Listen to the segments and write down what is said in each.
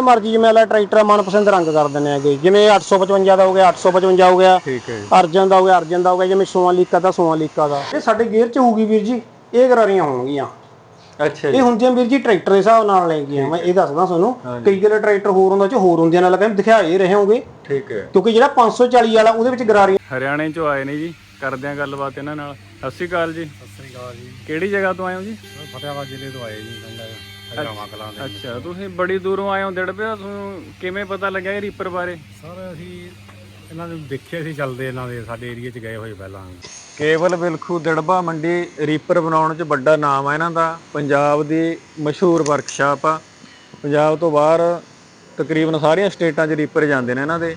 ਮਰਜ਼ੀ ਜਿਵੇਂ ਵਾਲਾ ਟਰੈਕਟਰ ਮਨਪਸੰਦ ਰੰਗ ਕਰ ਦਿੰਦੇ ਆਗੇ ਜਿਵੇਂ 855 ਦਾ ਹੋ ਗਿਆ 855 ਹੋ ਗਿਆ ਠੀਕ ਹੈ ਜੀ। ਅਰਜਨ ਦਾ ਹੋ ਗਿਆ ਅਰਜਨ ਦਾ ਹੋ ਗਿਆ ਜਿਵੇਂ ਸੋਨਾਲੀਕਾ ਦਾ ਸੋਨਾਲੀਕਾ ਦਾ। ਇਹ ਸਾਡੇ ਗੇਅਰ 'ਚ ਹੋਊਗੀ ਵੀਰ ਜੀ ਇਹ ਗਰਾਰੀਆਂ ਹੋਣਗੀਆਂ। ਅੱਛਾ ਇਹ ਹੁੰਦੀਆਂ ਵੀਰ ਜੀ ਟਰੈਕਟਰ ਦੇ ਹਿਸਾਬ ਨਾਲ ਲੈ ਗਈਆਂ ਮੈਂ ਇਹ ਦੱਸਦਾ ਤੁਹਾਨੂੰ ਕਈ ਜਿਹੜੇ ਟਰੈਕਟਰ ਹੋਰ ਹੁੰਦਾ ਚ ਹੋਰ ਹੁੰਦੀਆਂ ਨਾਲ ਕਹਿੰਦੇ ਦਿਖਾ ਇਹ ਰਹੇ ਹੋਗੇ ਠੀਕ ਹੈ। ਕਿਉਂਕਿ ਜਿਹੜਾ 540 ਵਾਲਾ ਉਹਦੇ ਵਿੱਚ ਗਰਾਰੀਆਂ ਹਰਿਆਣੇ ਚੋਂ ਆਏ ਨੇ ਜੀ ਕਰਦੇ ਆ ਗੱਲਬਾਤ ਇਹਨਾਂ ਨਾਲ। ਸਤਿ ਸ਼੍ਰੀ ਅਕਾਲ ਜੀ। ਸਤਿ ਸ੍ਰੀ ਅਕਾਲ ਜੀ। ਕਿਹੜੀ ਜਗ੍ਹਾ ਤੋਂ ਆਏ ਹੋ ਜੀ? ਫਤਿਆਬਾਦ ਜ਼ਿਲ੍ਹੇ ਤੋਂ ਆਏ ਜੀ ਕਲਾਂ ਦੇ ਅੱਛਾ ਤੁਸੀਂ ਬੜੀ ਦੂਰੋਂ ਆਏ ਹੋ ਡੜਪੇ ਤੁਹਾਨੂੰ ਕਿਵੇਂ ਪਤਾ ਲੱਗਿਆ ਇਹ ਰੀਪਰ ਬਾਰੇ? ਸਰ ਅਸੀਂ ਇਹਨਾਂ ਨੂੰ ਦੇਖਿਆ ਸੀ ਚੱਲਦੇ ਇਹਨਾਂ ਦੇ ਸਾਡੇ ਏਰੀਆ 'ਚ ਗਏ ਹੋਏ ਪਹਿਲਾਂ। ਕੇਵਲ ਬਿਲਖੂ ਦੜਬਾ ਮੰਡੀ ਰੀਪਰ ਬਣਾਉਣ 'ਚ ਵੱਡਾ ਨਾਮ ਆ ਇਹਨਾਂ ਦਾ। ਪੰਜਾਬ ਦੀ ਮਸ਼ਹੂਰ ਵਰਕਸ਼ਾਪ ਆ। ਪੰਜਾਬ ਤੋਂ ਬਾਹਰ ਤਕਰੀਬਨ ਸਾਰੀਆਂ ਸਟੇਟਾਂ 'ਚ ਰੀਪਰ ਜਾਂਦੇ ਨੇ ਇਹਨਾਂ ਦੇ।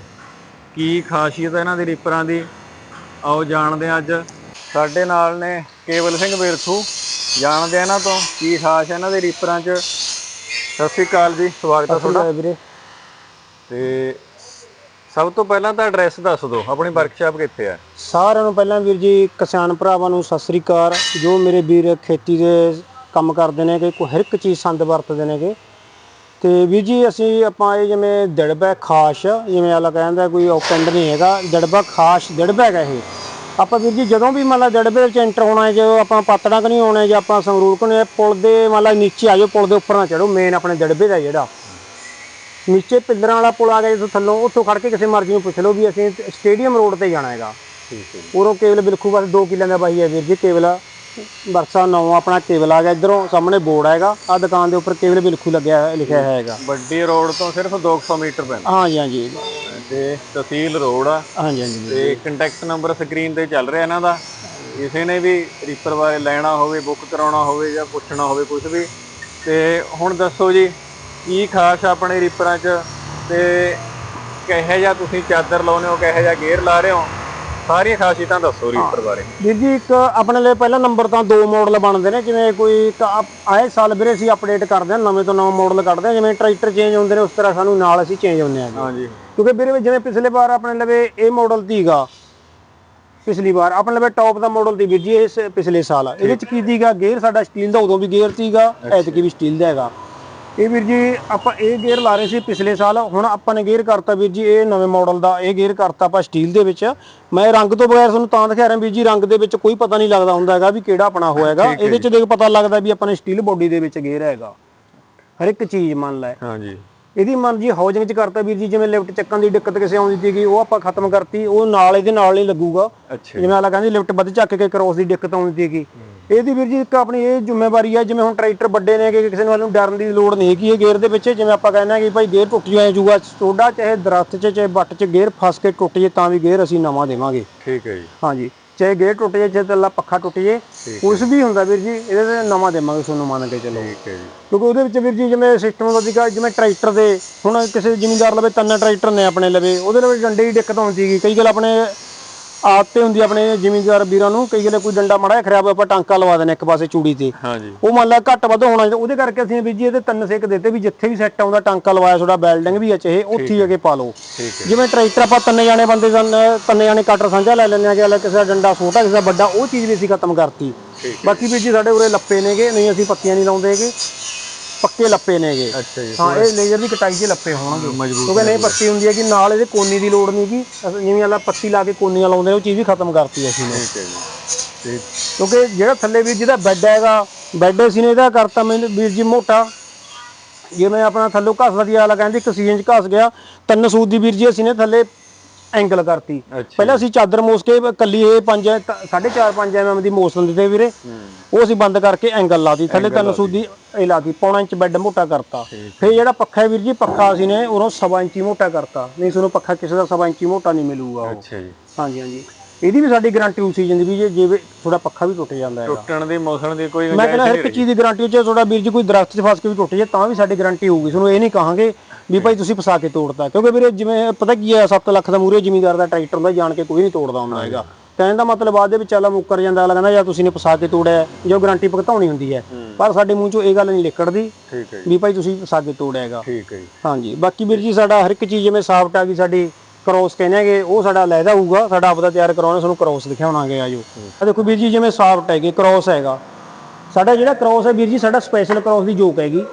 ਕੀ ਖਾਸੀਅਤ ਹੈ ਇਹਨਾਂ ਦੇ ਰੀਪਰਾਂ ਦੀ? ਆਓ ਜਾਣਦੇ ਹਾਂ ਅੱਜ। ਸਾਡੇ ਨਾਲ ਨੇ ਕੇਵਲ ਸਿੰਘ ਬਿਰਖੂ ਜਾਣਦੇ ਆ ਇਹਨਾਂ ਤੋਂ ਕੀ ਖਾਸ ਹੈ ਇਹਨਾਂ ਦੇ ਰੀਪਰਾਂ 'ਚ। ਸਤਿ ਸ਼੍ਰੀ ਅਕਾਲ ਜੀ ਸਵਾਗਤ ਹੈ ਤੁਹਾਡਾ। ਵੀਰੇ। ਤੇ ਸਭ ਤੋਂ ਪਹਿਲਾਂ ਤਾਂ ਐਡਰੈਸ ਦੱਸ ਦਿਓ ਆਪਣੀ ਵਰਕਸ਼ਾਪ ਕਿੱਥੇ ਆ? ਸਾਰਿਆਂ ਨੂੰ ਪਹਿਲਾਂ ਵੀਰ ਜੀ ਕਿਸਾਨ ਭਰਾਵਾਂ ਨੂੰ ਸਤਿ ਸ੍ਰੀ ਅਕਾਲ। ਜੋ ਮੇਰੇ ਵੀਰ ਖੇਤੀ ਦੇ ਕੰਮ ਕਰਦੇ ਨੇ ਕਿ ਕੋਈ ਹਰ ਇੱਕ ਚੀਜ਼ ਸੰਦ ਵਰਤਦੇ ਨੇਗੇ। ਤੇ ਵੀਰ ਜੀ ਅਸੀਂ ਆਪਾਂ ਇਹ ਜਿਵੇਂ ਦੜਬਾ ਖਾਸ ਜਿਵੇਂ ਆਲਾ ਕਹਿੰਦਾ ਕੋਈ ਪਿੰਡ ਨਹੀਂ ਹੈਗਾ ਦੜਬਾ ਖਾਸ ਦੜਬਾ ਹੈਗਾ ਇਹ। ਆਪਾਂ ਵੀਰ ਜੀ ਜਦੋਂ ਵੀ ਮਤਲਬ ਦੜਬੇ ਵਿੱਚ ਐਂਟਰ ਹੋਣਾ ਹੈ ਜੋ ਆਪਾਂ ਪਾਤੜਾ ਕਨੀ ਆਉਣਾ ਹੈ ਜਾਂ ਆਪਾਂ ਸੰਗਰੂਰ ਕਨੀ ਹੈ, ਪੁਲ ਦੇ ਮਤਲਬ ਨੀਚੇ ਆ ਜਾਓ ਪੁਲ ਦੇ ਉੱਪਰ ਨਾ ਚੜੋ ਮੇਨ ਆਪਣੇ ਦੜਬੇ ਦਾ ਜਿਹੜਾ। ਨੀਚੇ ਪਿੱਲਰਾਂ ਵਾਲਾ ਪੁਲ ਆ ਗਿਆ ਜਿੱਥੋਂ ਥੱਲੋਂ ਉੱਥੋਂ ਖੜ ਕੇ ਕਿਸੇ ਮਰਜ਼ੀ ਨੂੰ ਪੁੱਛ ਲਓ ਵੀ ਅਸੀਂ ਸਟੇਡੀਅਮ ਰੋਡ ਤੇ ਜਾਣਾ ਹੈਗਾ। ਉਰੋਂ ਕੇਵਲ ਬਿਲਖੂ ਬਸ 2 ਕਿੱਲਿਆਂ ਦਾ ਬਾਈ ਹੈ ਵੀਰ ਜੀ ਕੇਵਲ ਵਰਸਾ 9 ਆਪਣਾ ਕੇਵਲ ਆ ਗਿਆ ਇਧਰੋਂ ਸਾਹਮਣੇ ਬੋਰਡ ਹੈਗਾ। ਆ ਦੁਕਾਨ ਦੇ ਉੱਪਰ ਕੇਵਲ ਬਿਲਖੂ ਲੱਗਿਆ ਲਿਖਿਆ ਹੋਇਆ ਹੈਗਾ। ਵੱਡੀ ਰੋਡ ਤੋਂ ਸਿਰਫ 200 ਮੀਟਰ ਪੈਂਦਾ। ਹਾਂਜੀ ਹਾਂਜੀ। ਤੇ ਤਹਿਸੀਲ ਰੋਡ ਆ। ਹਾਂਜੀ ਹਾਂਜੀ ਤੇ ਕੰਟੈਕਟ ਨੰਬਰ ਸਕਰੀਨ ਤੇ ਚੱਲ ਰਿਹਾ ਇਹਨਾਂ ਦਾ। ਕਿਸੇ ਨੇ ਵੀ ਰੀਪਰ ਬਾਰੇ ਲੈਣਾ ਹੋਵੇ ਬੁੱਕ ਕਰਾਉਣਾ ਹੋਵੇ ਜਾਂ ਪੁੱਛਣਾ ਹੋਵੇ ਕੁਝ ਵੀ। ਤੇ ਹੁਣ ਦੱਸੋ ਜੀ ਕੀ ਖਾਸ ਆਪਣੇ ਰੀਪਰਾਂ 'ਚ? ਤੇ ਕਿਹੋ ਜਿਹਾ ਤੁਸੀਂ ਚਾਦਰ ਲਾਉਨੇ ਹੋ ਕਿਹੋ ਜਿਹਾ ਗੇਅਰ ਲਾ ਰਹੇ ਹੋ? ਸਾਰੀਆਂ ਖਾਸੀਅਤਾਂ ਦੱਸੋ ਰੀਪਰ ਬਾਰੇ। ਵੀਰ ਜੀ ਇੱਕ ਆਪਣੇ ਲਈ ਪਹਿਲਾ ਨੰਬਰ ਤਾਂ ਦੋ ਮਾਡਲ ਬਣਦੇ ਨੇ ਜਿਵੇਂ ਕੋਈ ਆਏ ਸਾਲ ਵੀਰੇ ਅਸੀਂ ਅਪਡੇਟ ਕਰਦੇ ਹਾਂ ਨਵੇਂ ਤੋਂ ਨਵਾਂ ਮਾਡਲ ਕੱਢਦੇ ਹਾਂ ਜਿਵੇਂ ਟਰੈਕਟਰ ਚੇਂਜ ਹੁੰਦੇ ਨੇ ਉਸ ਤਰ੍ਹਾਂ ਸਾਨੂੰ ਨਾਲ ਅਸੀਂ ਚੇਂਜ ਹੁੰਦੇ ਹਾਂ ਹਾਂਜੀ। ਕਿਉਂਕਿ ਵੀਰੇ ਜਿਵੇਂ ਪਿਛਲੇ ਵਾਰ ਆਪਣੇ ਲਵੇ ਇਹ ਮਾਡਲ ਤੀਗਾ ਪਿਛਲੀ ਵਾਰ ਆਪਣੇ ਲਵੇ ਟੌਪ ਦਾ ਮਾਡਲ ਦੀ ਵੀਰ ਜੀ ਇਸ ਪਿਛਲੇ ਸਾਲ। ਇਹਦੇ ਵਿੱਚ ਕੀ ਦੀਗਾ ਗੇਅਰ ਸਾਡਾ ਸਟੀਲ ਦਾ ਉਦੋਂ ਵੀ ਗੇਅਰ ਸੀਗਾ ਐਤਕੀ ਵੀ ਸਟੀਲ ਦਾ ਹੈਗਾ। ਇਹ ਵੀਰ ਜੀ ਆਪਾਂ ਇਹ ਗੇਅਰ ਲਾ ਰਹੇ ਸੀ ਪਿਛਲੇ ਸਾਲ ਹੁਣ ਆਪਾਂ ਨੇ ਗੇਅਰ ਕਰਤਾ ਵੀਰ ਜੀ ਇਹ ਨਵੇਂ ਮਾਡਲ ਦਾ ਇਹ ਗੇਅਰ ਕਰਤਾ ਆਪਾਂ ਸਟੀਲ ਦੇ ਵਿੱਚ। ਮੈਂ ਰੰਗ ਤੋਂ ਬਗੈਰ ਤੁਹਾਨੂੰ ਤਾਂ ਦਿਖਾ ਰਿਹਾ ਵੀਰ ਜੀ ਰੰਗ ਦੇ ਵਿੱਚ ਕੋਈ ਪਤਾ ਨਹੀਂ ਲੱਗਦਾ ਹੁੰਦਾ ਹੈਗਾ ਵੀ ਕਿਹੜਾ ਆਪਣਾ ਹੋਏਗਾ। ਇਹਦੇ ਚ ਦੇਖ ਪਤਾ ਲੱਗਦਾ ਵੀ ਆਪਾਂ ਨੇ ਸਟੀਲ ਬੋਡੀ ਦੇ ਵਿੱਚ ਗੇਅਰ ਹੈਗਾ। ਹਰ ਇੱਕ ਚੀਜ਼ ਮੰਨ ਲੈ। ਹਾਂਜੀ। ਇਹਦੀ ਮਨ ਜੀ ਹਾਊਸਿੰਗ ਚ ਕਰਤਾ ਵੀਰ ਜੀ ਜਿਵੇਂ ਲਿਫਟ ਚੱਕਣ ਦੀ ਦਿੱਕਤ ਕਿਸੇ ਆਉਂਦੀ ਸੀਗੀ ਉਹ ਆਪਾਂ ਖਤਮ ਕਰਤੀ ਉਹ ਨਾਲ ਇਹਦੇ ਨਾਲ ਨਹੀਂ ਲੱਗੂਗਾ। ਜਿਵੇਂ ਆਲਾ ਕਹਿੰਦੀ ਲਿਫਟ ਵੱਧ ਚੱਕ ਕੇ ਕ੍ਰੋਸ ਦੀ ਦਿੱਕਤ ਆਉਂਦੀ ਸੀਗੀ। ਇਹਦੀ ਵੀਰ ਜੀ ਇੱਕ ਆਪਣੀ ਇਹ ਜ਼ਿੰਮੇਵਾਰੀ ਹੈ ਜਿਵੇਂ ਹੁਣ ਟਰੈਕਟਰ ਵੱਡੇ ਨੇ ਕਿ ਕਿਸੇ ਨੂੰ ਡਰਨ ਦੀ ਲੋੜ ਨਹੀਂ ਹੈਗੀ ਇਹ ਗੇਅਰ ਦੇ ਵਿੱਚ ਜਿਵੇਂ ਆਪਾਂ ਕਹਿੰਦੇ ਆ ਕਿ ਭਾਈ ਗੇਅਰ ਟੁੱਟ ਜਾਏ ਜੂਗਾ ਸੋਡਾ ਚਾਹੇ ਦਰਖਤ 'ਚ ਚਾਹੇ ਬੱਟ 'ਚ ਗੇਅਰ ਫਸ ਕੇ ਟੁੱਟ ਜੇ ਤਾਂ ਵੀ ਗੇਅਰ ਅਸੀਂ ਨਵਾਂ ਦੇਵਾਂਗੇ। ਠੀਕ ਹੈ ਜੀ। ਹਾਂਜੀ ਚਾਹੇ ਗੇਅਰ ਟੁੱਟ ਜੇ ਚਾਹੇ ਤੱਲਾ ਪੱਖਾ ਟੁੱਟ ਜੇ ਕੁਛ ਵੀ ਹੁੰਦਾ ਵੀਰ ਜੀ ਇਹਦੇ ਤੇ ਨਵਾਂ ਦੇਵਾਂਗੇ ਤੁਹਾਨੂੰ ਮੰਨ ਕੇ ਚੱਲੋ। ਠੀਕ ਹੈ ਜੀ। ਕਿਉਂਕਿ ਉਹਦੇ ਵਿੱਚ ਵੀਰ ਜੀ ਜਿਵੇਂ ਸਿਸਟਮ ਦਾ ਸੀਗਾ ਜਿਵੇਂ ਟਰੈਕਟਰ ਦੇ ਹੁਣ ਕਿਸੇ ਜ਼ਿਮੀਂਦਾਰ ਲਵੇ ਤਿੰਨ ਟਰੈਕਟਰ ਨੇ ਆਪਣੇ ਲਵੇ ਉਹਦੇ ਲਵੇ ਡੰਡੇ ਦੀ ਦਿੱਕਤ ਆਉਂਦੀ ਸੀਗੀ। ਕਈ ਗੱਲ ਆਪਣੇ ਆਦਤ ਤੇ ਹੁੰਦੀ ਆ ਆਪਣੇ ਜ਼ਿਮੀਂਦਾਰ ਵੀਰਾਂ ਨੂੰ ਕਈ ਗੱਲ ਕੋਈ ਡੰਡਾ ਮੜਾ ਖਰਾਬ ਹੋਇਆ ਆਪਾਂ ਟਾਂਕਾ ਲਵਾ ਦਿੰਦੇ ਇੱਕ ਪਾਸੇ ਚੂੜੀ ਤੇ। ਹਾਂਜੀ। ਉਹ ਮੰਨ ਲਾ ਘੱਟ ਵੱਧ ਹੋਣਾ ਉਹਦੇ ਕਰਕੇ ਅਸੀਂ ਵੀਰ ਜੀ ਇਹਦੇ ਤਿੰਨ ਸੇਕ ਦਿੱਤੇ ਵੀ ਜਿੱਥੇ ਵੀ ਸੈੱਟ ਆਉਂਦਾ ਟਾਂਕਾ ਲਵਾਇਆ ਤੁਹਾਡਾ ਵੈਲਡਿੰਗ ਵੀ ਆ ਚਾਹੇ ਉੱਥੇ ਹੀ ਅਗੇ ਪਾ ਲਓ। ਜਿਵੇਂ ਟਰੈਕਟਰ ਆਪਾਂ ਤਿੰਨ ਜਾਣੇ ਬੰਦੇ ਸਨ ਤਿੰਨ ਜਾਣੇ ਕਟਰ ਸਾਂਝਾ ਲੈ ਲੈਂਦੇ ਆ ਕਿ ਅਲੱਗ ਕਿਸੇ ਦਾ ਡੰਡਾ ਛੋਟਾ ਕਿਸੇ ਦਾ ਵੱਡਾ ਉਹ ਚੀਜ਼ ਵੀ ਅਸੀਂ ਖਤਮ ਕਰਤੀ। ਬਾਕੀ ਵੀਰ ਜੀ ਸਾਡੇ ਉਰੇ ਲੱਪੇ ਨੇਗੇ ਨਹੀਂ ਅਸੀਂ ਪੱਤੀਆਂ ਨਹੀਂ ਲਾਉਂਦੇਗੇ। ਪੱਕੇ ਲੱਪੇ ਨੇਗੇ। ਅੱਛਾ ਜੀ। ਹਾਂ ਇਹ ਲੇਜ਼ਰ ਦੀ ਕਟਾਈ 'ਚ ਲੱਪੇ ਹੋਣਗੇ। ਕਿਉਂਕਿ ਨਹੀਂ ਪੱਤੀ ਹੁੰਦੀ ਹੈ ਕਿ ਨਾਲ ਇਹਦੇ ਕੋਨੀ ਦੀ ਲੋੜ ਨਹੀਂ ਅਸੀਂ ਜਿਵੇਂ ਆਲਾ ਪੱਤੀ ਲਾ ਕੇ ਕੋਨੀਆਂ ਲਾਉਂਦੇ ਨੇ ਉਹ ਚੀਜ਼ ਵੀ ਖਤਮ ਕਰਤੀ ਅਸੀਂ ਨੇ। ਠੀਕ ਹੈ ਜੀ। ਤੇ ਕਿਉਂਕਿ ਜਿਹੜਾ ਥੱਲੇ ਵੀਰ ਜਿਹਦਾ ਬੈੱਡ ਹੈਗਾ ਬੈੱਡ ਅਸੀਂ ਨੇ ਇਹਦਾ ਕਰਤਾ ਮੈਨੂੰ ਵੀਰ ਜੀ ਮੋਟਾ। ਜਿਵੇਂ ਆਪਣਾ ਥੱਲੋਂ ਘਸ ਵਧੀਆ ਵਾਲਾ ਕਹਿੰਦੇ ਇੱਕ ਸੀਜ਼ਨ 'ਚ ਘਸ ਗਿਆ। ਤਿੰਨ ਸੂਤ ਦੀ ਵੀਰ ਜੀ ਅਸੀਂ ਨੇ ਥੱਲੇ ਐਂਗਲ ਕਰਤੀ। ਪਹਿਲਾਂ ਅਸੀਂ ਚਾਦਰ ਮੋਸ ਕੇ ਕੱਲੀ ਇਹ 5 4.5 5 ਐਮਐਮ ਦੀ ਮੋਸ ਦਿੰਦੇ ਤੇ ਵੀਰੇ। ਉਹ ਅਸੀਂ ਬੰਦ ਕਰਕੇ ਐਂਗਲ ਲਾਤੀ ਥੱਲੇ ਤਿੰਨ ਸੂਤ ਦੀ ਇਹ ਲਾਤੀ ਪੌਣਾ ਇੰਚ ਬੈੱਡ ਮੋਟਾ ਕਰਤਾ। ਫਿਰ ਜਿਹੜਾ ਪੱਖਾ ਹੈ ਵੀਰ ਜੀ ਪੱਖਾ ਅਸੀਂ ਨੇ ਉਹਨੂੰ ਸਵਾ ਇੰਚੀ ਮੋਟਾ ਕਰਤਾ। ਨਹੀਂ ਤੁਹਾਨੂੰ ਪੱਖਾ ਕਿਸੇ ਦਾ ਸਵਾ ਇੰਚੀ ਮੋਟਾ ਨਹੀਂ ਮਿਲੂਗਾ ਉਹ। ਅੱਛਾ ਜੀ। ਹਾਂਜੀ ਹਾਂਜੀ। ਇਹਦੀ ਵੀ ਸਾਡੀ ਗਾਰੰਟੀ ਉਸ ਸੀਜ਼ਨ ਦੀ ਵੀ ਜੇ ਜੇ ਥੋੜਾ ਪੱਖਾ ਵੀ ਟੁੱਟ ਜਾਂਦਾ ਹੈਗਾ। ਟੁੱਟਣ ਦੀ ਮੌਸਮ ਦੀ ਕੋਈ ਮੈਂ ਕਹਿੰਦਾ ਹਰ ਇੱਕ ਚੀਜ਼ ਦੀ ਗਾਰੰਟੀ ਚ ਤੁਹਾਡਾ ਵੀਰ ਜੀ ਕੋਈ ਦਰਖਤ 'ਚ ਫਸ ਕੇ ਵੀ ਟੁੱਟ ਜੇ ਤਾਂ ਵੀ ਸਾਡੀ ਗਾਰੰਟੀ ਹੋਊਗੀ। ਤੁਹਾਨੂੰ ਇਹ ਨਹੀਂ ਕਹਾਂਗੇ ਵੀ ਭਾਈ ਤੁਸੀਂ ਫਸਾ ਕੇ ਤੋੜਤਾ। ਕਿਉਂਕਿ ਵੀਰੇ ਜਿਵੇਂ ਪਤਾ ਕੀ ਹੈ 7 ਲੱਖ ਦਾ ਮੂਰੇ ਜ਼ਿਮੀਂਦਾਰ ਦਾ ਟਰੈਕਟਰ ਹੁੰਦਾ ਜਾਣ ਕੇ ਕੋਈ ਨਹੀਂ ਤੋੜਦਾ ਹੁੰਦਾ ਹੈਗਾ। ਕਹਿਣ ਦਾ ਮਤਲਬ ਬਾਅਦ ਦੇ ਵਿੱਚ ਆਲਾ ਮੁੱਕਰ ਜਾਂਦਾ ਅਗਲਾ ਕਹਿੰਦਾ ਜਾਂ ਤੁਸੀਂ ਨੇ ਫਸਾ ਕੇ ਤੋੜਿਆ ਜੋ ਗਾਰੰਟੀ ਭੁਗਤਾਉਣੀ ਹੁੰਦੀ ਹੈ। ਪਰ ਸਾਡੇ ਮੂੰਹ ਚੋਂ ਇਹ ਗੱਲ ਨਹੀਂ ਜੀ। ਵੀ ਭਾਈ ਤੁਸੀਂ ਫਸਾ ਕੇ ਤੋੜਿਆ ਹੈਗਾ। ਠੀਕ ਹੈ ਜੀ। ਹਾਂਜੀ। ਬਾਕੀ ਵੀਰ ਜੀ ਸਾਡਾ ਹਰ ਇੱਕ ਚੀਜ਼ ਜਿਵੇਂ ਸਾਫਟ ਆ ਗਈ ਸਾਡੀ ਕ੍ਰੋਸ ਕਹਿੰਦੇ ਹੈਗੇ ਉਹ ਸਾਡਾ ਲੈਦਾ ਹੋਊਗਾ। ਸਾਡਾ ਆਪਦਾ ਤਿਆਰ ਕਰਾਉਣਾ ਤੁਹਾਨੂੰ ਕ੍ਰੋਸ ਦਿਖਾਉਣਾਗੇ ਆਜੋ ਆ ਦੇਖੋ ਵੀਰ ਜੀ ਜਿਵੇਂ ਸਾਫਟ ਹੈਗੇ ਕ੍ਰੋਸ ਹੈਗਾ। ਸਾਡਾ ਜਿਹੜਾ ਕ੍ਰੋਸ ਹੈ ਵੀਰ ਜੀ ਸਾਡਾ ਸਪੈਸ਼ਲ ਕ੍ਰੋਸ ਦੀ ਜੋਕ ਹੈਗੀ।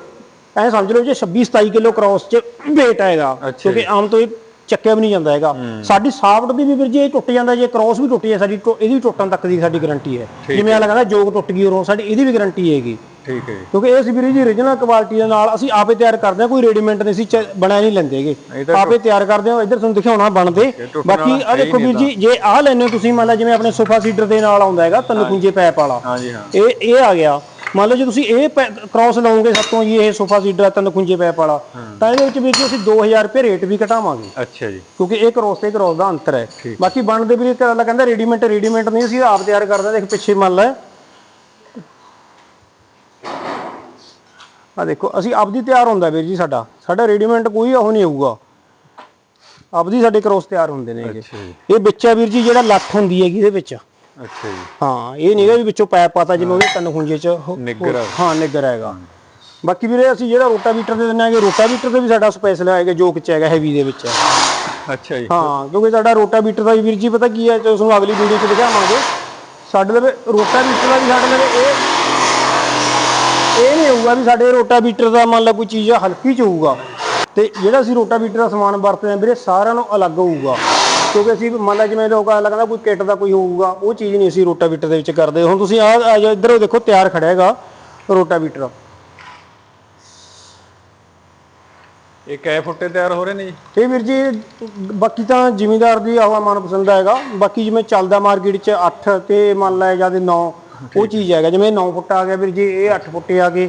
ਐ ਸਮਝ ਲਓ ਜੇ 26 27 ਕਿਲੋ ਕ੍ਰਾਸ ਚ weight ਹੈਗਾ ਕਿਉਂਕਿ ਆਮ ਤੋਂ ਇਹ ਚੱਕਿਆ ਵੀ ਨਹੀਂ ਜਾਂਦਾ ਹੈਗਾ। ਸਾਡੀ ਸਾਫਟ ਵੀ ਵੀਰ ਜੀ ਇਹ ਟੁੱਟ ਜਾਂਦਾ ਜੇ ਕ੍ਰਾਸ ਵੀ ਟੁੱਟ ਜਾਏ ਸਾਡੀ ਇਹਦੀ ਟੁੱਟਣ ਤੱਕ ਦੀ ਸਾਡੀ ਗਾਰੰਟੀ ਹੈ। ਜਿਵੇਂ ਆ ਕਹਿੰਦਾ ਜੋਗ ਟੁੱਟ ਗਈ ਉਰੋਂ ਸਾਡੀ ਇਹਦੀ ਵੀ ਗਾਰੰਟੀ ਹੈਗੀ। ਠੀਕ ਹੈ ਜੀ। ਕਿਉਂਕਿ ਇਹ ਸੀ ਵੀਰ ਜੀ origignal ਕੁਆਲਿਟੀ ਦੇ ਨਾਲ ਅਸੀਂ ਆਪੇ ਤਿਆਰ ਕਰਦੇ ਹਾਂ ਕੋਈ ਰੈਡੀਮੇਡ ਨਹੀਂ ਸੀ ਬਣਿਆ ਨਹੀਂ ਲੈਂਦੇਗੇ ਇਹ ਆਪੇ ਤਿਆਰ ਕਰਦੇ ਹਾਂ ਇੱਧਰ ਤੁਹਾਨੂੰ ਦਿਖਾਉਣਾ ਬਣਦੇ। ਬਾਕੀ ਆ ਹੈ ਹੀ ਦੇਖੋ ਵੀਰ ਜੀ ਜੇ ਆਹ ਲੈਣੇ ਹੋ ਤੁਸੀਂ ਮੰਨ ਲਾ ਜਿਵੇਂ ਆਪਣੇ ਸੋਫਾ ਸੀਟਰ ਦੇ ਨਾਲ ਆਉਂਦਾ ਹੈਗਾ ਤਿੰਨ ਖੁੰਝੇ ਪੈਪ ਵਾਲਾ। ਹਾਂਜੀ ਹਾਂ। ਇਹ ਇਹ ਆ ਗਿਆ। ਮੰਨ ਲਓ ਜੇ ਤੁਸੀਂ ਇਹ ਕ੍ਰਾਸ ਲਾਉਂਗੇ ਸਾਤੋਂ ਜੀ ਇਹ ਸੋਫਾ ਸੀਟਰ ਹੈ ਤਿੰਨ ਖੁੰਝੇ ਪੈਪ ਵਾਲਾ ਤਾਂ ਇਹਦੇ ਵਿੱਚ ਵੀਰ ਜੀ ਅਸੀਂ 2000 ਰੁਪਏ ਰੇਟ ਵੀ ਘਟਾਵਾਂਗੇ। ਅੱਛਾ ਜੀ। ਕਿਉਂਕਿ ਇਹ ਕ੍ਰੋਸ ਤੇ ਕ੍ਰੋਸ ਦਾ ਅੰਤਰ ਹੈ। ਬਾਕੀ ਬਣਦੇ ਵੀ ਇੱਕ ਅਗਲਾ ਕਹਿੰਦਾ ਰੈਡੀਮੇਡ ਰੈਡੀਮੇਡ ਨਹੀਂ ਅਸੀਂ ਆਪ ਤਿਆਰ ਕਰਦੇ ਦੇਖ ਪਿੱਛੇ ਮੰਨ ਲੈ। ਆ ਦੇਖੋ ਅਸੀਂ ਆਪਦੀ ਤਿਆਰ ਹੁੰਦਾ ਵੀਰ ਜੀ ਸਾਡਾ। ਸਾਡਾ ਰੈਡੀਮੇਡ ਕੋਈ ਉਹ ਨਹੀਂ ਆਊਗਾ ਆਪਦੀ ਸਾਡੇ ਕ੍ਰੋਸ ਤਿਆਰ ਹੁੰਦੇ ਨੇ ਇਹ ਵਿੱਚ ਆ ਵੀਰ ਜੀ ਜਿਹੜਾ ਲੱਠ ਹੁੰਦੀ ਹੈਗੀ ਇਹਦੇ ਵਿੱਚ। ਅੱਛਾ ਜੀ। ਹਾਂ ਇਹ ਨਹੀਂਗਾ ਵੀ ਵਿੱਚੋਂ ਪੈਪ ਪਾਤਾ ਜਿਵੇਂ ਉਹਦੇ ਤਿੰਨ ਖੁੰਝੇ ਚ ਨਿੱਗਰ ਆ। ਹਾਂ ਨਿੱਗਰ ਹੈਗਾ ਬਾਕੀ ਵੀਰੇ ਅਸੀਂ ਜਿਹੜਾ ਰੋਟਾਵੀਟਰ ਦੇ ਦਿੰਦੇ ਹੈਗੇ ਰੋਟਾਵੀਟਰ ਦੇ ਵੀ ਸਾਡਾ ਸਪੈਸ਼ਲ ਹੈਗਾ ਜੋ ਕਿਚ ਹੈਗਾ ਹੈਵੀ ਦੇ ਵਿੱਚ। ਅੱਛਾ ਜੀ। ਹਾਂ ਕਿਉਂਕਿ ਸਾਡਾ ਰੋਟਾਵੀਟਰ ਦਾ ਵੀ ਵੀਰ ਜੀ ਪਤਾ ਕੀ ਹੈ ਤੇ ਉਸ ਨੂੰ ਅਗਲੀ ਵੀਡੀਓ 'ਚ ਦਿਖਾਵਾਂਗੇ। ਸਾਡੇ ਲਵੇ ਰੋਟਾਵੀਟਰ ਦਾ ਵੀ ਸਾਡੇ ਲਵੇ ਇਹ ਇਹ ਨਹੀਂ ਹੋਊਗਾ ਵੀ ਸਾਡੇ ਰੋਟਾਵੀਟਰ ਦਾ ਮੰਨ ਲਾ ਕੋਈ ਚੀਜ਼ ਹਲਕੀ ਚ ਹੋਊਗਾ। ਤੇ ਜਿਹੜਾ ਅਸੀਂ ਰੋਟਾਵੀਟਰ ਦਾ ਸਮਾਨ ਵਰਤਦੇ ਹਾਂ ਵੀਰੇ ਸਾਰਿਆਂ ਨੂੰ ਅਲੱਗ ਹੋਊਗਾ। ਕਿਉਂਕਿ ਅਸੀਂ ਮੰਨ ਲਾ ਜਿਵੇਂ ਲੋਕਾਂ ਲੱਗਦਾ ਕੋਈ ਕਿੱਟ ਦਾ ਕੋਈ ਹੋਊਗਾ ਉਹ ਚੀਜ਼ ਨਹੀਂ ਅਸੀਂ ਰੋਟਾਵੀਟਰ ਦੇ ਵਿੱਚ ਕਰਦੇ। ਹੁਣ ਤੁਸੀਂ ਆ ਆ ਇੱਧਰ ਦੇਖੋ ਤਿਆਰ ਖੜਿਆ ਹੈਗਾ ਰੋਟਾਵੀਟਰ। ਇਹ ਕੈ ਫੁੱਟੇ ਤਿਆਰ ਹੋ ਰਹੇ ਨੇ ਜੀ? ਇਹ ਵੀਰ ਜੀ ਬਾਕੀ ਤਾਂ ਜ਼ਿਮੀਂਦਾਰ ਦੀ ਆਵਾ ਮਨਪਸੰਦ ਹੈਗਾ। ਬਾਕੀ ਜਿਵੇਂ ਚੱਲਦਾ ਮਾਰਕੀਟ 'ਚ 8 ਤੇ ਮੰਨ ਲੈ ਜਾਂ 9 ਉਹ ਚੀਜ਼ ਹੈਗਾ ਜਿਵੇਂ 9 ਫੁੱਟ ਆ ਗਿਆ ਵੀਰ ਜੀ ਇਹ 8 ਫੁੱਟੇ ਆ ਗਏ।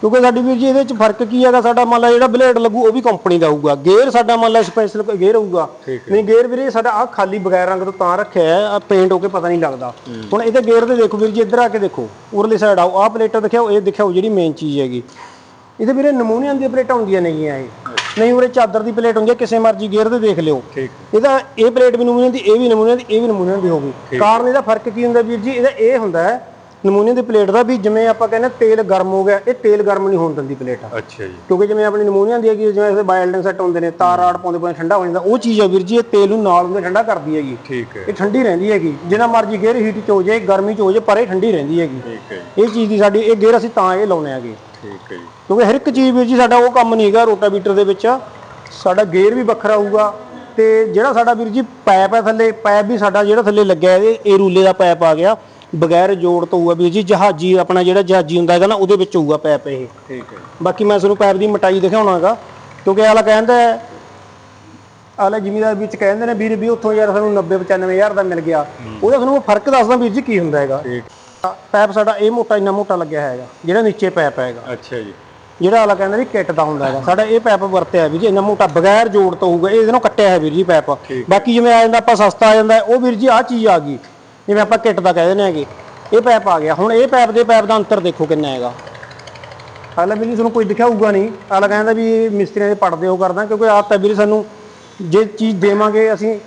ਕਿਉਂਕਿ ਸਾਡੀ ਵੀਰ ਜੀ ਇਹਦੇ ਵਿੱਚ ਫ਼ਰਕ ਕੀ ਹੈਗਾ ਸਾਡਾ ਮੰਨ ਲਾ ਜਿਹੜਾ ਬਲੇਡ ਲੱਗੂ ਉਹ ਵੀ ਕੰਪਨੀ ਦਾ ਹੋਊਗਾ। ਗੇਅਰ ਸਾਡਾ ਮੰਨ ਲਾ ਸਪੈਸ਼ਲ ਗੇਅਰ ਹੋਊਗਾ। ਨਹੀਂ ਗੇਅਰ ਵੀਰੇ ਸਾਡਾ ਆ ਖਾਲੀ ਬਗੈਰ ਰੰਗ ਤੋਂ ਤਾਂ ਰੱਖਿਆ ਹੈ ਆ ਪੇਂਟ ਹੋ ਕੇ ਪਤਾ ਨਹੀਂ ਲੱਗਦਾ। ਹੁਣ ਇਹਦੇ ਗੇਅਰ ਤੇ ਦੇਖੋ ਵੀਰ ਜੀ ਇੱਧਰ ਆ ਕੇ ਦੇਖੋ ਉਰਲੀ ਸਾਈਡ ਆਓ ਆਹ ਪਲੇਟਾਂ ਦਿਖਾਓ ਇਹ ਦਿਖਾਓ ਜਿਹੜੀ ਮੇਨ ਚੀਜ਼ ਹੈਗੀ। ਇਹਦੇ ਵੀਰੇ ਨਮੂਨੀਅਨ ਦੀਆਂ ਪਲੇਟਾਂ ਹੁੰਦੀਆਂ ਨੇਗੀਆਂ ਇਹ। ਨਹੀਂ ਉਰੇ ਚਾਦਰ ਦੀ ਪਲੇਟ ਹੁੰਦੀ ਹੈ ਕਿਸੇ ਮਰਜ਼ੀ ਗੇਅਰ ਤੇ ਦੇਖ ਲਿਓ। ਠੀਕ। ਇਹਦਾ ਇਹ ਪਲੇਟ ਵੀ ਨਮੂਨੀਅਨ ਦੀ ਇਹ ਵੀ ਨਮੂਨੀਅਨ ਦੀ ਇਹ ਵੀ ਨਮੂਨੀਅਨ ਦੀ ਹੋਗੀ ਕਾਰਨ ਇਹਦਾ ਫ਼ਰਕ ਕੀ ਹੁੰਦਾ ਵੀਰ ਜੀ? ਇਹਦਾ ਇਹ ਹੁੰਦਾ ਹੈ ਨਮੂਨੀਅਨ ਦੀ ਪਲੇਟ ਦਾ ਵੀ ਜਿਵੇਂ ਆਪਾਂ ਕਹਿੰਦੇ ਤੇਲ ਗਰਮ ਹੋ ਗਿਆ ਇਹ ਤੇਲ ਗਰਮ ਨਹੀਂ ਹੋਣ ਦਿੰਦੀ ਪਲੇਟ। ਅੱਛਾ ਜੀ। ਕਿਉਂਕਿ ਜਿਵੇਂ ਆਪਣੀ ਨਮੂਨੀਅਨ ਦੀ ਹੈਗੀ ਜਿਵੇਂ ਬਾਇਲਡਿੰਗ ਸੈੱਟ ਹੁੰਦੇ ਨੇ ਤਾਰ ਆੜ ਪਾਉਂਦੇ ਪਾਉਂਦੇ ਠੰਡਾ ਹੋ ਜਾਂਦਾ ਉਹ ਚੀਜ਼ ਆ ਵੀਰ ਜੀ ਇਹ ਤੇਲ ਨੂੰ ਨਾਲ ਹੁੰਦੇ ਠੰਡਾ ਕਰਦੀ ਹੈਗੀ। ਠੀਕ ਹੈ। ਇਹ ਠੰਡੀ ਰਹਿੰਦੀ ਹੈਗੀ। ਜਿੰਨਾ ਮਰਜ਼ੀ ਗੇਅਰ ਹੀਟ ਚ ਹੋ ਜਾਏ ਗਰਮੀ ਚ ਹੋ ਜਾਏ ਪਰ ਇਹ ਠੰਡੀ ਰਹਿੰਦੀ ਹੈਗੀ। ਠੀਕ ਹੈ ਇਹ ਚੀਜ਼ ਦੀ ਸਾਡੀ ਇਹ ਗੇਅਰ ਅਸੀਂ ਤਾਂ ਇਹ ਲਾਉਨੇ ਆਗੇ ਠੀਕ ਹੈ ਜੀ। ਕਿਉਂਕਿ ਹਰ ਇੱਕ ਚੀਜ਼ ਵੀਰ ਜੀ ਸਾਡਾ ਉਹ ਕੰਮ ਨਹੀਂ ਹੈਗਾ ਰੋਟਾਵੀਟਰ ਦੇ ਵਿੱਚ। ਸਾਡਾ ਗੇਅਰ ਵੀ ਵੱਖਰਾ ਹੋਊਗਾ ਤੇ ਜਿਹੜਾ ਸਾਡਾ ਵੀਰ ਜੀ ਪਾਈਪ ਹੈ ਥੱਲੇ ਪਾਈਪ ਵੀ ਸਾਡਾ ਜਿਹੜਾ ਥੱਲੇ ਲੱਗਿਆ ਇਹਦੇ ਇਹ ਰੂਲੇ ਦਾ ਪਾਈਪ ਆ ਗਿਆ। ਬਗੈਰ ਜੋੜ ਤੋਂ ਹੋਊਗਾ ਵੀਰ ਜੀ ਜਹਾਜੀ ਆਪਣਾ ਜਿਹੜਾ ਜਹਾਜੀ ਹੁੰਦਾ ਹੈਗਾ ਨਾ ਉਹਦੇ ਵਿੱਚ ਹੋਊਗਾ ਪਾਈਪ ਇਹ। ਠੀਕ ਹੈ ਬਾਕੀ ਮੈਂ ਤੁਹਾਨੂੰ ਪਾਈਪ ਦੀ ਮੋਟਾਈ ਦਿਖਾਉਣਾਗਾ। ਕਿਉਂਕਿ ਆਲਾ ਕਹਿੰਦਾ ਹੈ ਆਲਾ ਜ਼ਿਮੀਦਾਰ ਵਿੱਚ ਕਹਿੰਦੇ ਨੇ ਵੀਰ ਵੀ ਉੱਥੋਂ ਯਾਰ ਸਾਨੂੰ 90 95000 ਦਾ ਮਿਲ ਗਿਆ। ਉਹਦਾ ਤੁਹਾਨੂੰ ਫ਼ਰਕ ਦੱਸਦਾ ਵੀਰ ਜੀ ਕੀ ਹੁੰਦਾ ਹੈਗਾ। ਠੀਕ। ਪਾਈਪ ਸਾਡਾ ਇਹ ਮੋਟਾ ਇੰਨਾ ਮੋਟਾ ਲੱਗਿਆ ਹੈਗਾ ਜਿਹੜਾ ਨੀਚੇ ਪਾਈਪ ਹੈਗਾ। ਅੱਛਾ ਜੀ। ਜਿਹੜਾ ਆਲਾ ਕਹਿੰਦਾ ਵੀ ਕਿੱਟ ਦਾ ਹੁੰਦਾ ਹੈਗਾ। ਸਾਡਾ ਇਹ ਪਾਈਪ ਵਰਤਿਆ ਵੀ ਜੀ ਇੰਨਾ ਮੋਟਾ ਬਗੈਰ ਜੋੜ ਤੋਂ ਹੋਊਗਾ ਇਹ ਇਹਦੇ ਨਾਲ ਕੱਟਿਆ ਹੈ ਵੀਰ ਜੀ ਪਾਈਪ ਬਾਕੀ ਜਿਵੇਂ ਆ ਜਾਂਦਾ ਆਪਾਂ ਸਸਤਾ ਆ ਜਾਂਦਾ ਹੈ, ਉਹ ਵੀਰ ਜੀ ਆ ਚੀਜ਼ ਆ ਗਈ। ਜਿਵੇਂ ਆਪਾਂ ਕਿੱਟ ਦਾ ਕਹਿ ਦਿੰਦੇ ਹੈਗੇ ਇਹ ਪਾਈਪ ਆ ਗਿਆ। ਹੁਣ ਇਹ ਪਾਈਪ ਦੇ ਪਾਈਪ ਦਾ ਅੰਤਰ ਦੇਖੋ ਕਿੰਨਾ ਹੈਗਾ। ਹਾਲੇ ਵੀ ਤੁਹਾਨੂੰ ਕੋਈ ਦਿਖਾਊਗਾ ਨਹੀਂ। ਆਲਾ ਕਹਿੰਦਾ ਵੀ ਮਿਸਤਰੀਆਂ ਦੇ ਪੜਦੇ ਉਹ ਕਰਦਾ ਕਿਉਂਕਿ ਆਪ ਤਾਂ ਵੀਰੇ ਸਾਨੂੰ ਜੇ ਚੀਜ਼ ਦੇਵਾਂਗੇ ਅਸੀਂ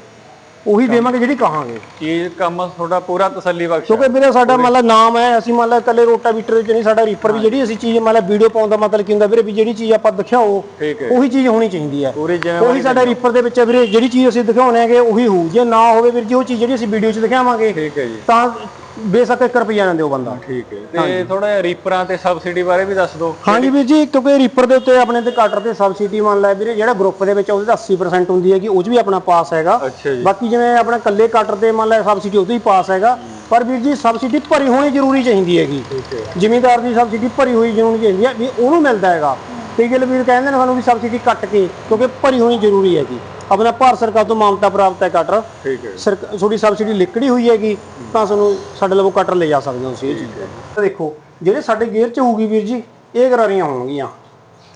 ਉਹੀ ਦੇਵਾਂਗੇ ਜਿਹੜੀ ਕਹਾਂਗੇ। ਚੀਜ਼ ਕੰਮ ਤੁਹਾਡਾ ਪੂਰਾ ਤਸੱਲੀ ਬਖਸ਼ ਕਿਉਂਕਿ ਵੀਰੇ ਸਾਡਾ ਮਤਲਬ ਨਾਮ ਹੈ ਅਸੀਂ ਮੰਨ ਲਾ ਇਕੱਲੇ ਰੋਟਾਵੀਟਰ ਵਿੱਚ ਨਹੀਂ ਸਾਡਾ ਰੀਪਰ ਵੀ ਜਿਹੜੀ ਅਸੀਂ ਚੀਜ਼ ਮੰਨ ਲਾ ਵੀਡੀਓ ਪਾਉਣ ਦਾ ਮਤਲਬ ਕੀ ਹੁੰਦਾ ਵੀਰੇ ਵੀ ਜਿਹੜੀ ਚੀਜ਼ ਆਪਾਂ ਦਿਖਾਓ ਉਹੀ ਚੀਜ਼ ਹੋਣੀ ਚਾਹੀਦੀ ਹੈ। ਉਹੀ ਸਾਡਾ ਰੀਪਰ ਦੇ ਵਿੱਚ ਵੀਰੇ ਜਿਹੜੀ ਚੀਜ਼ ਅਸੀਂ ਦਿਖਾਉਣੇ ਹੈਗੇ ਉਹੀ ਹੋਊ। ਜੇ ਨਾ ਹੋਵੇ ਵੀਰ ਜੀ ਉਹ ਚੀਜ਼ ਜਿਹੜੀ ਅਸੀਂ ਵੀਡੀਓ 'ਚ ਦਿਖਾਵਾਂਗੇ ਠੀਕ ਹੈ ਜੀ। ਤਾਂ ਬੇਸ਼ੱਕ 1 ਰੁਪਿਆ ਨਾ ਦਿਓ ਬੰਦਾ। ਠੀਕ ਹੈ। ਤੇ ਥੋੜਾ ਜਿਹਾ ਰੀਪਰਾਂ ਤੇ ਸਬਸਿਡੀ ਬਾਰੇ ਵੀ ਦੱਸ ਦਿਓ। ਹਾਂਜੀ ਵੀਰ ਜੀ ਕਿਉਂਕਿ ਰੀਪਰ ਦੇ ਉੱਤੇ ਆਪਣੇ ਤੇ ਕਟਰ ਤੇ ਸਬਸਿਡੀ ਮੰਨ ਲੈ ਵੀਰੇ ਜਿਹੜਾ ਗਰੁੱਪ ਦੇ ਵਿੱਚ ਉਹਦੇ ਤਾਂ 80% ਹੁੰਦੀ ਹੈਗੀ ਉਹ 'ਚ ਵੀ ਆਪਣਾ ਪਾਸ ਹੈਗਾ। ਬਾਕੀ ਜਿਵੇਂ ਆਪਣਾ ਕੱਲੇ ਕਟਰ ਤੇ ਮੰਨ ਲੈ ਸਬਸਿਡੀ ਉਹਦੇ ਹੀ ਪਾਸ ਹੈਗਾ। ਪਰ ਵੀਰ ਜੀ ਸਬਸਿਡੀ ਭਰੀ ਹੋਣੀ ਜ਼ਰੂਰੀ ਚਾਹੀਦੀ ਹੈਗੀ। ਜ਼ਿਮੀਂਦਾਰ ਦੀ ਸਬਸਿਡੀ ਭਰੀ ਹੋਈ ਜ਼ਰੂਰੀ ਚਾਹੀਦੀ ਹੈ ਵੀ ਉਹਨੂੰ ਮਿਲਦਾ ਹੈਗਾ। ਤੇ ਗੱਲ ਵੀਰ ਕਹਿੰਦੇ ਨੇ ਸਾਨੂੰ ਵੀ ਸਬਸਿਡੀ ਕੱਟ ਕੇ ਕਿਉਂਕਿ ਭਰੀ ਹੋਣੀ ਜ਼ਰੂਰੀ ਹੈਗੀ। ਆਪਣਾ ਭਾਰਤ ਸਰਕਾਰ ਤੋਂ ਮਾਨਤਾ ਪ੍ਰਾਪਤ ਹੈ ਕਟਰ ਠੀਕ ਹੈ। ਸਰਕ- ਤੁਹਾਡੀ ਸਬਸਿਡੀ ਲਿਕੜੀ ਹੋਈ ਹੈਗੀ ਤਾਂ ਤੁਹਾਨੂੰ ਸਾਡੇ ਲਵੋ ਕਟਰ ਲੈ ਜਾ ਸਕਦੇ ਹੋ ਤੁਸੀਂ ਇਹ ਚੀਜ਼। ਦੇਖੋ ਜਿਹੜੇ ਸਾਡੇ ਗੇਅਰ ਚ ਹੋਊਗੀ ਵੀਰ ਜੀ ਇਹ ਗਰਾਰੀਆਂ ਹੋਣਗੀਆਂ।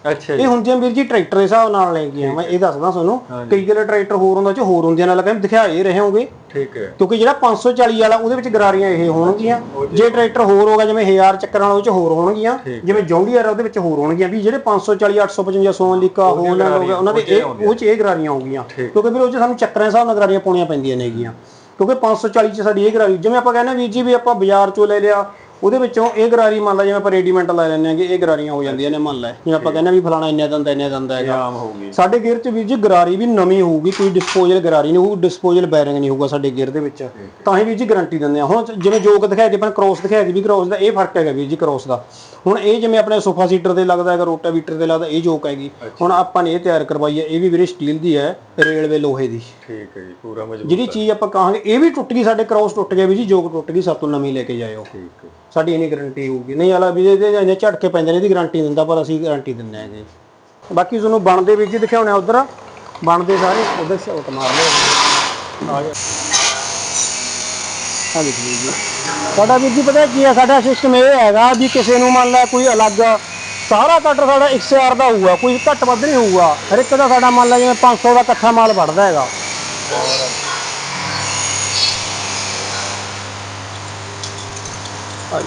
ਅੱਛਾ ਜੀ। ਇਹ ਹੁੰਦੀਆਂ ਵੀਰ ਜੀ ਟਰੈਕਟਰ ਦੇ ਹਿਸਾਬ ਨਾਲ ਲੈ ਗਈਆਂ ਮੈਂ ਇਹ ਦੱਸਦਾ ਤੁਹਾਨੂੰ ਕਈ ਜਿਹੜੇ ਟਰੈਕਟਰ ਹੋਰ ਹੁੰਦਾ ਚ ਹੋਰ ਹੁੰਦੀਆਂ ਨਾਲ ਕਹਿੰਦੇ ਦਿਖਾ ਇਹ ਰਹੇ ਹੋਗੇ ਠੀਕ ਹੈ। ਕਿਉਂਕਿ ਜਿਹੜਾ 540 ਵਾਲਾ ਉਹਦੇ ਵਿੱਚ ਗਰਾਰੀਆਂ ਇਹ ਹੋਣਗੀਆਂ। ਜੇ। ਟਰੈਕਟਰ ਹੋਰ ਹੋਗਾ ਜਿਵੇਂ 1000 ਚੱਕਰ ਵਾਲਾ ਉਹ ਚ ਹੋਰ ਹੋਣਗੀਆਂ। ਜਿਵੇਂ ਜੌਂਡੀਅਰ ਉਹਦੇ ਵਿੱਚ ਹੋਰ ਹੋਣਗੀਆਂ। ਵੀ ਜਿਹੜੇ 540 855 ਸੋਨਲਿਕਾ ਹੋਲੈਂਡ ਹੋ ਗਿਆ ਉਹਨਾਂ ਦੇ ਇਹ ਉਹ ਚ ਇਹ ਗਰਾਰੀਆਂ ਹੋਗੀਆਂ ਕਿਉਂਕਿ ਫਿਰ ਉਹ ਚ ਸਾਨੂੰ ਚੱਕਰਾਂ ਦੇ ਹਿਸਾਬ ਨਾਲ ਗਰਾਰੀਆਂ ਪਾਉਣੀਆਂ ਪੈਂਦੀਆਂ ਨੇਗੀਆਂ। ਕਿਉਂਕਿ 540 ਚ ਸਾਡੀ ਇਹ ਗਰਾਰੀ ਜਿਵੇਂ ਆਪਾਂ ਕਹਿੰਦੇ ਵੀਰ ਜੀ ਵੀ ਆਪਾਂ ਬਾਜ਼ਾਰ ਚੋਂ ਲੈ ਲਿਆ ਉਹਦੇ ਵਿੱਚੋਂ ਇਹ ਗਰਾਰੀ ਮੰਨ ਲਾ ਜਿਵੇਂ ਆਪਾਂ ਰੈਡੀਮੈਂਟ ਲੈ ਲੈਂਦੇ ਆਂਗੇ ਇਹ ਗਰਾਰੀਆਂ ਹੋ ਜਾਂਦੀਆਂ ਨੇ ਮੰਨ ਲੈ। ਜਿਵੇਂ ਆਪਾਂ ਕਹਿੰਦੇ ਆ ਵੀ ਫਲਾਣਾ ਇੰਨੇ ਦੰਦਾ ਇੰਨੇ ਦੰਦਾ ਹੈਗਾ। ਆਮ ਹੋਊਗੀ। ਸਾਡੇ ਗੇਅਰ 'ਚ ਵੀਰ ਜੀ ਗਰਾਰੀ ਵੀ ਨਵੀਂ ਹੋਊਗੀ ਕੋਈ ਡਿਸਪੋਜ਼ਲ ਗਰਾਰੀ ਨਹੀਂ ਹੋਊ ਡਿਸਪੋਜ਼ਲ ਬੈਰਿੰਗ ਨਹੀਂ ਹੋਊਗਾ ਸਾਡੇ ਗੇਅਰ ਦੇ ਵਿੱਚ। ਤਾਂ ਹੀ ਵੀਰ ਜੀ ਗਾਰੰਟੀ ਦਿੰਦੇ ਆ ਹੁਣ ਜਿਵੇਂ ਜੋਕ ਦਿਖਾਇਆ ਜੀ ਆਪਾਂ ਕ੍ਰੋਸ ਦਿਖਾਇਆ ਜੀ ਵੀ ਕ੍ਰੋਸ ਦਾ ਇਹ ਫ਼ਰਕ ਹੈਗਾ ਵੀਰ ਜੀ ਕ੍ਰੋਸ ਦਾ। ਹੁਣ ਇਹ ਜਿਵੇਂ ਆਪਣੇ ਸੋਫਾ ਸੀਟਰ ਤੇ ਲੱਗਦਾ ਹੈਗਾ ਰੋਟਾਵੀਟਰ ਤੇ ਲੱਗਦਾ ਇਹ ਜੋਕ ਹੈਗੀ। ਹੁਣ ਆਪਾਂ ਨੇ ਇਹ ਤਿਆਰ ਕਰਵਾਈ ਹੈ ਇਹ ਵੀ ਵੀਰੇ ਸਟੀਲ ਦੀ ਹੈ ਰੇਲਵੇ ਲੋਹੇ ਦੀ। ਠੀਕ ਹੈ ਜੀ ਪੂਰਾ ਮਜ਼ਬੂਤ ਜਿਹੜੀ ਚੀਜ਼ ਆਪਾਂ ਕਹਾਂਗੇ ਇਹ ਵੀ ਟੁੱਟ ਗਈ ਸਾਡੇ ਕ੍ਰੋਸ ਟੁੱਟ ਗਿਆ ਵੀ ਜੀ ਜੋਕ ਟੁੱਟ ਗਈ ਸਭ ਤੋਂ ਨਵੀਂ ਲੈ ਕੇ ਜਾਇਓ। ਠੀਕ ਹੈ। ਸਾਡੀ ਇਹਨੀ ਗਾਰੰਟੀ ਹੋਊਗੀ। ਨਹੀਂ ਵਾਲਾ ਵੀ ਇਹਦੇ ਇੰਨੇ ਝਟਕੇ ਪੈਂਦੇ ਨੇ, ਇਹਦੀ ਗਾਰੰਟੀ ਦਿੰਦਾ, ਪਰ ਅਸੀਂ ਗਾਰੰਟੀ ਦਿੰਦੇ ਹੈਗੇ ਬਾਕੀ ਤੁਹਾਨੂੰ ਬਣਦੇ ਵਿੱਚ ਹੀ ਦਿਖਾਉਣੇ ਉਧਰ। ਬਣਦੇ ਸਾਰੇ, ਉਧਰ ਸ਼ੌਟ ਮਾਰ ਲਿਓ। ਆ ਗਿਆ ਹਾਂ ਦੇਖ ਲਓ ਜੀ। ਸਾਡਾ ਵੀਰ ਜੀ ਪਤਾ ਕੀ ਹੈ ਸਾਡਾ ਸਿਸਟਮ ਇਹ ਹੈਗਾ ਵੀ ਕਿਸੇ ਨੂੰ ਮੰਨ ਲੈ ਕੋਈ ਅਲੱਗ ਸਾਰਾ ਕਟਰ ਸਾਡਾ 100 ਦਾ ਹੋਊਗਾ, ਕੋਈ ਘੱਟ ਵੱਧ ਨਹੀਂ ਹੋਊਗਾ। ਹਰ ਇੱਕ ਦਾ ਸਾਡਾ ਮੰਨ ਲੈ ਜਿਵੇਂ 500 ਦਾ ਇਕੱਠਾ ਮਾਲ ਵੜਦਾ ਹੈਗਾ। ਆ